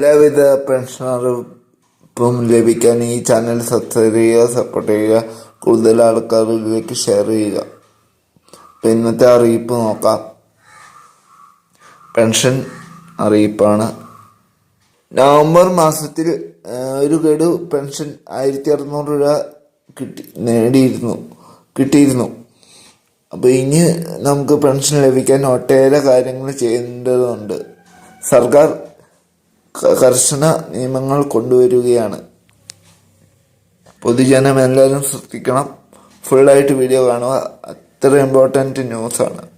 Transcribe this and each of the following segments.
എല്ലാവിധ പെൻഷനറിപ്പും ലഭിക്കാൻ ഈ ചാനൽ സബ്സ്ക്രൈബ് ചെയ്യുക സപ്പോർട്ട് ചെയ്യുക കൂടുതൽ ആൾക്കാരിലേക്ക് ഷെയർ ചെയ്യുക. അപ്പം ഇന്നത്തെ അറിയിപ്പ് നോക്കാം. പെൻഷൻ അറിയിപ്പാണ്. നവംബർ മാസത്തിൽ ഒരു ഗഡു പെൻഷൻ ആയിരത്തി അറുന്നൂറ് രൂപ കിട്ടി നേടിയിരുന്നു കിട്ടിയിരുന്നു. അപ്പോൾ ഇനി നമുക്ക് പെൻഷൻ ലഭിക്കാൻ ഒട്ടേറെ കാര്യങ്ങൾ ചെയ്യേണ്ടതുണ്ട്. സർക്കാർ കർശന നിയമങ്ങൾ കൊണ്ടുവരികയാണ്. പൊതുജനം എല്ലാവരും ശ്രദ്ധിക്കണം. ഫുള്ളായിട്ട് വീഡിയോ കാണുക. അത്ര ഇമ്പോർട്ടന്റ് ന്യൂസാണ്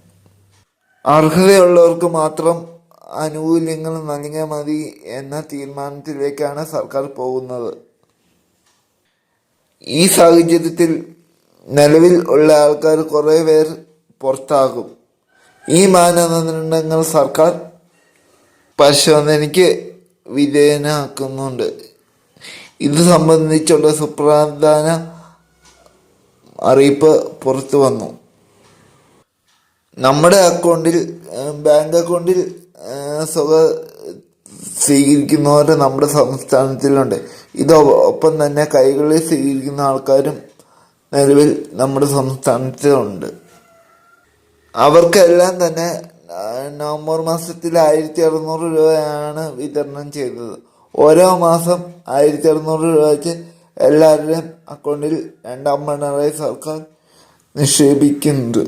അർഹതയുള്ളവർക്ക് മാത്രം ആനുകൂല്യങ്ങൾ നൽകിയാൽ മതി എന്ന തീരുമാനത്തിലേക്കാണ് സർക്കാർ പോകുന്നത്. ഈ സാഹചര്യത്തിൽ നിലവിൽ ഉള്ള ആൾക്കാർ കുറേ പേർ പുറത്താകും. ഈ മാനദണ്ഡങ്ങൾ സർക്കാർ പരിശോധനയ്ക്ക് വിധേയനാക്കുന്നുണ്ട്. ഇത് സംബന്ധിച്ചുള്ള സുപ്രധാന അറിയിപ്പ് പുറത്തു വന്നു. നമ്മുടെ അക്കൗണ്ടിൽ ബാങ്ക് അക്കൗണ്ടിൽ സ്വീകരിക്കുന്നവരെ സ്വീകരിക്കുന്നവർ നമ്മുടെ സംസ്ഥാനത്തിലുണ്ട്. ഇത് ഒപ്പം തന്നെ കൈകളിൽ സ്വീകരിക്കുന്ന ആൾക്കാരും നിലവിൽ നമ്മുടെ സംസ്ഥാനത്തിലുണ്ട്. അവർക്കെല്ലാം തന്നെ നവംബർ മാസത്തിൽ ആയിരത്തി അറുന്നൂറ് രൂപയാണ് വിതരണം ചെയ്തത്. ഓരോ മാസം ആയിരത്തി അറുന്നൂറ് രൂപ വെച്ച് എല്ലാവരുടെയും അക്കൗണ്ടിൽ രണ്ടാം പിണറായി സർക്കാർ നിക്ഷേപിക്കുന്നുണ്ട്.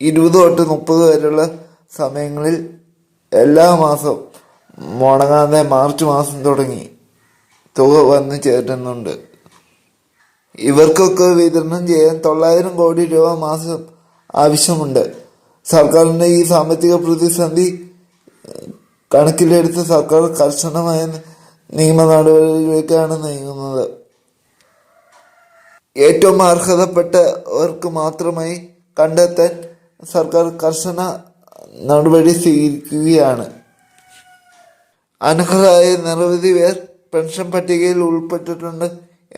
ഇരുപത് തൊട്ട് മുപ്പത് വരെയുള്ള സമയങ്ങളിൽ എല്ലാ മാസവും മുടങ്ങാതെ മാർച്ച് മാസം തുടങ്ങി തുക വന്നു ചേരുന്നുണ്ട്. ഇവർക്കൊക്കെ വിതരണം ചെയ്യാൻ തൊള്ളായിരം കോടി രൂപ മാസം ആവശ്യമുണ്ട്. സർക്കാരിന്റെ ഈ സാമ്പത്തിക പ്രതിസന്ധി കണക്കിലെടുത്ത് സർക്കാർ കർശനമായ നിയമ നടപടികളിലേക്കാണ് നീങ്ങുന്നത്. ഏറ്റവും അർഹതപ്പെട്ടവർക്ക് മാത്രമായി കണ്ടെത്താൻ സർക്കാർ കർശന നടപടി സ്വീകരിക്കുകയാണ്. അനർഹരായ നിരവധി പേർ പെൻഷൻ പട്ടികയിൽ ഉൾപ്പെട്ടിട്ടുണ്ട്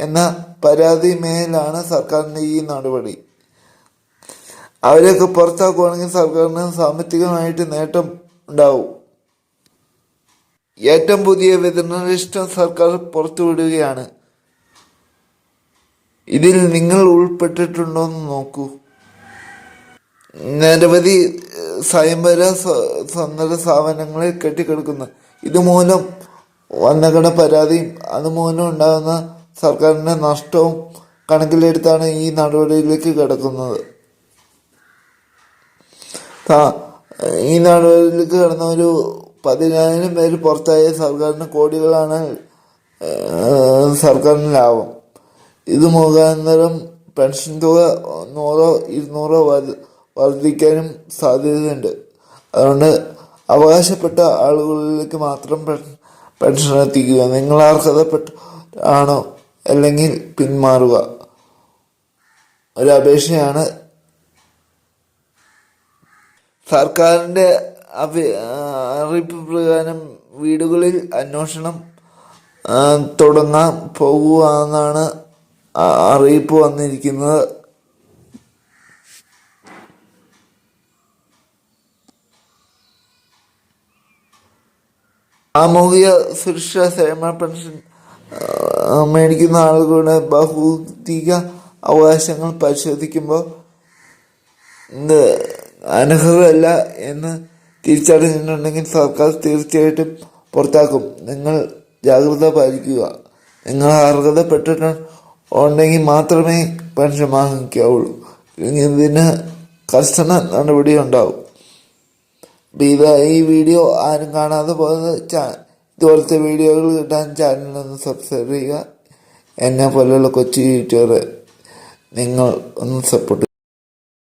എന്ന പരാതി മേലാണ് സർക്കാരിന്റെ ഈ നടപടി. അവരെയൊക്കെ പുറത്താക്കുവാണെങ്കിൽ സർക്കാരിന് സാമ്പത്തികമായിട്ട് നേട്ടം ഉണ്ടാവും. ഏറ്റവും പുതിയ വിതരണ ലിസ്റ്റ് സർക്കാർ പുറത്തുവിടുകയാണ്. ഇതിൽ നിങ്ങൾ ഉൾപ്പെട്ടിട്ടുണ്ടോ എന്ന് നോക്കൂ. നിരവധി സ്വയംഭര സ്വ- സ്വതന്ത്ര സ്ഥാപനങ്ങളിൽ കെട്ടിക്കിടക്കുന്നു. ഇതുമൂലം വന്നകട പരാതിയും അതുമൂലം ഉണ്ടാകുന്ന സർക്കാരിന്റെ നഷ്ടവും കണക്കിലെടുത്താണ് ഈ നടപടിയിലേക്ക് കിടക്കുന്നത്. ഈ നടപടിയിലേക്ക് കടന്ന ഒരു പതിനായിരം പേര് പുറത്തായ സർക്കാരിന് കോടികളാണ് സർക്കാരിന് ലാഭം. ഇത് മുഖാന്തരം പെൻഷൻ തുക നൂറോ ഇരുന്നൂറോ വർദ്ധ- വർദ്ധിക്കാനും സാധ്യതയുണ്ട്. അതുകൊണ്ട് അവകാശപ്പെട്ട ആളുകളിലേക്ക് മാത്രം പെൻഷൻ എത്തിക്കുക. നിങ്ങൾ അർഹതപ്പെട്ട ആണോ അല്ലെങ്കിൽ പിന്മാറുക? ഒരു അപേക്ഷയാണ് സർക്കാരിന്റെ അഭി അറിയിപ്പ് പ്രകാരം വീടുകളിൽ അന്വേഷണം തുടങ്ങാൻ പോകുകയെന്നാണ് അറിയിപ്പ് വന്നിരിക്കുന്നത്. സാമൂഹിക സുരക്ഷാ ക്ഷേമ പെൻഷൻ മേടിക്കുന്ന ആളുകളുടെ ഭൗതിക അവകാശങ്ങൾ പരിശോധിക്കുമ്പോൾ അനർഹരല്ല എന്ന് തിരിച്ചറിഞ്ഞിട്ടുണ്ടെങ്കിൽ സർക്കാർ തീർച്ചയായിട്ടും പുറത്താക്കും. നിങ്ങൾ ജാഗ്രത പാലിക്കുക. നിങ്ങൾ അർഹതപ്പെട്ടിട്ട് ഉണ്ടെങ്കിൽ മാത്രമേ പെൻഷൻ വാങ്ങിക്കാവുള്ളൂ. ഇതിന് കർശന നടപടി ഉണ്ടാവും. ഈ വീഡിയോ ആരും കാണാതെ പോകുന്നത് ചാ ഇതുപോലത്തെ വീഡിയോകൾ കിട്ടാൻ ചാനലൊന്ന് സബ്സ്ക്രൈബ് ചെയ്യുക. എന്നെ പോലെയുള്ള കൊച്ചു യൂട്യൂബർ നിങ്ങൾ ഒന്ന് സപ്പോർട്ട്